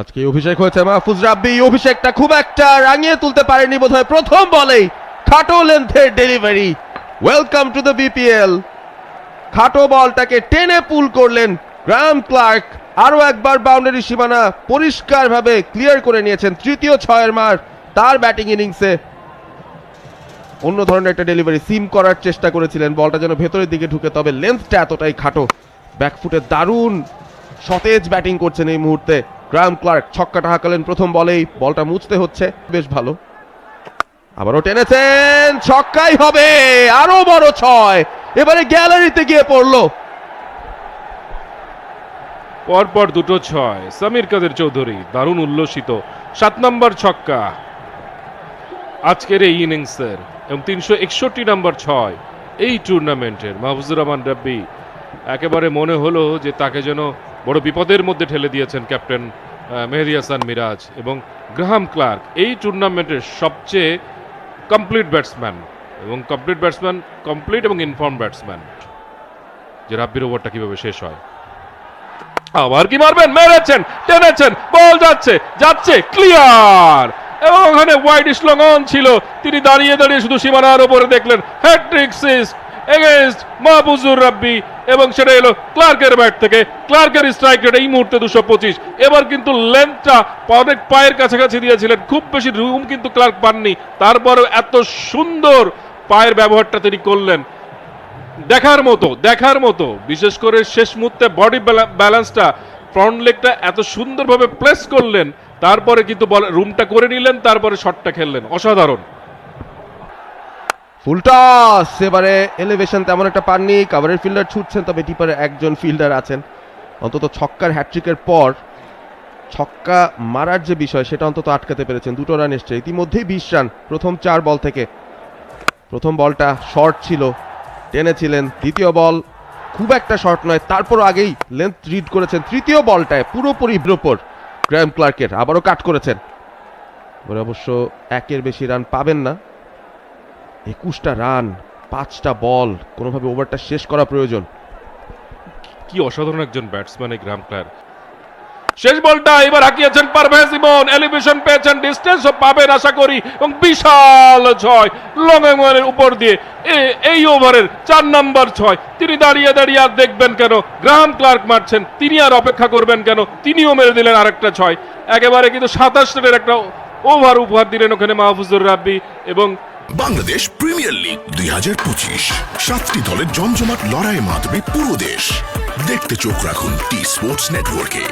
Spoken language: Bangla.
আজকে অভিষেক হয়েছে মাহফুজ রাব্বি। অভিষেকটা খুব একটা রাঙিয়ে তুলতে পারেনি বোধহয়। প্রথম বলেই খাটো লেন্থের delivery. Welcome to the BPL খাটো বলটাকে টেনে পুল করলেন গ্রাম ক্লার্ক। আরও একবার বাউন্ডারি সীমানা পরিষ্কারভাবে ক্লিয়ার করে নিয়েছেন তৃতীয় ছয়ের মার তার ব্যাটিং ইনিংসে। অন্য ধরনের একটা ডেলিভারি সিম করার চেষ্টা করেছিলেন। বলটা যেন ভেতরের দিকে ঢুকে, তবে লেন্থটা এতটাই খাটো। ব্যাকফুটে দারুণ সতেজ ব্যাটিং করছেন এই মুহূর্তে। গ্রাম ক্লার্ক ছক্কাটা হাঁকালেন প্রথম বলেই, বলটা মুছতে হচ্ছে, বেশ ভালো। আবারও টেনেছেন, ছক্কাই হবে, আরও বড় ছয়। এবারে গ্যালারিতে গিয়ে পড়ল। পরপর দুটো ছয়, সমীর কাদের চৌধুরী, দারুণ উল্লসিত, সাত নম্বর ছক্কা। আজকের এই ইনিংসের, এবং তিনশো একষট্টি নম্বর ছয়, এই টুর্নামেন্টের মাহফুজুর রহমান রাব্বি, একেবারে মনে হলো যে তাকে যেন বড় বিপদের মধ্যে ঠেলে দিয়েছেন ক্যাপ্টেন মেহেদি হাসান মিরাজ এবং গ্রাহাম ক্লার্ক। এই টুর্নামেন্টের সবচেয়ে কমপ্লিট ব্যাটসম্যান এবং কমপ্লিট ব্যাটসম্যান কমপ্লিট এবং ইনফর্ম ব্যাটসম্যান যে রাব্বির ওভারটা কীভাবে শেষ হয়। আবার কি মারবেন? মেরেছেন, টেনেছেন, বল যাচ্ছে যাচ্ছে ক্লিয়ার এবং ওখানে ওয়াইড স্লং অন ছিল। তিনি দাঁড়িয়ে দাঁড়িয়ে শুধু সীমানার উপরে দেখলেন। হ্যাট্রিক সিস এগেনস্ট মাহবুজুর রাব্বি এবং সেটা এলো ক্লার্কের ব্যাট থেকে। ক্লার্কের স্ট্রাইক রেট এই মুহূর্তে দুশো পঁচিশ। এবার কিন্তু লেন্থটা অনেক পায়ের কাছাকাছি দিয়েছিলেন। খুব বেশি রুম কিন্তু ক্লার্ক পাননি। তারপরেও এত সুন্দর পায়ের ব্যবহারটা তিনি করলেন। দেখার মতো দেখার মতো, বিশেষ করে শেষ মুহূর্তে বডি ব্যালেন্সটা ফ্রন্ট লেগটা এত সুন্দরভাবে প্লেস করলেন। তারপরে কিন্তু রুমটা করে নিলেন, তারপরে শটটা খেললেন। অসাধারণ। ফুল টস এবারে এলিভেশন তেমন একটা পাননি কাভারের ফিল্ডার ছুটছেন, তবে ডিপারে একজন ফিল্ডার আছেন। অন্তত ছক্কার হ্যাট্রিকের পর ছক্কা মারার যে বিষয়, সেটা অন্তত আটকাতে পেরেছেন। দুটো রান এসছে। ইতিমধ্যেই বিশ রান প্রথম চার বল থেকে। প্রথম বলটা শর্ট ছিল, টেনেছিলেন। দ্বিতীয় বল খুব একটা শর্ট নয় তারপর আগেই লেন্থ রিড করেছেন। তৃতীয় বলটায় পুরোপুরি ওপর গ্র্যাম ক্লার্কের আবারও কাট করেছেন। এবারে অবশ্য একের বেশি রান পাবেন না। একুশটা রান, পাঁচটা বল, কোনোভাবে ওভারটা শেষ করা প্রয়োজন। কি অসাধারণ একজন ব্যাটসম্যান এই গ্রাম ক্লার শেষ বলটা এবার হাঁকিয়েছেন পারভেজ ইমন। এলিভেশন পেয়েছেন ডিস্টেন্সও পাবেন আশা করি, এবং বিশাল ছয় লং এর উপর দিয়ে এই ওভারের চার নাম্বার ছয়। তিনি দাঁড়িয়ে দাঁড়িয়ে আর দেখবেন কেন? গ্রাহাম ক্লার্ক মারছেন, তিনি আর অপেক্ষা করবেন কেন? তিনিও মেরে দিলেন আরেকটা ছয়। একেবারে কিন্তু সাতাশ রানের একটা ওভার উপহার দিলেন ওখানে মাহফুজুর রাব্বি এবং বাংলাদেশ প্রিমিয়ার লিগ দুই হাজার পঁচিশ। সাতটি দলের জমজমাট লড়াইয়ে মাতবে পুরো দেশ। দেখতে চোখ রাখুন টি স্পোর্টস নেটওয়ার্কে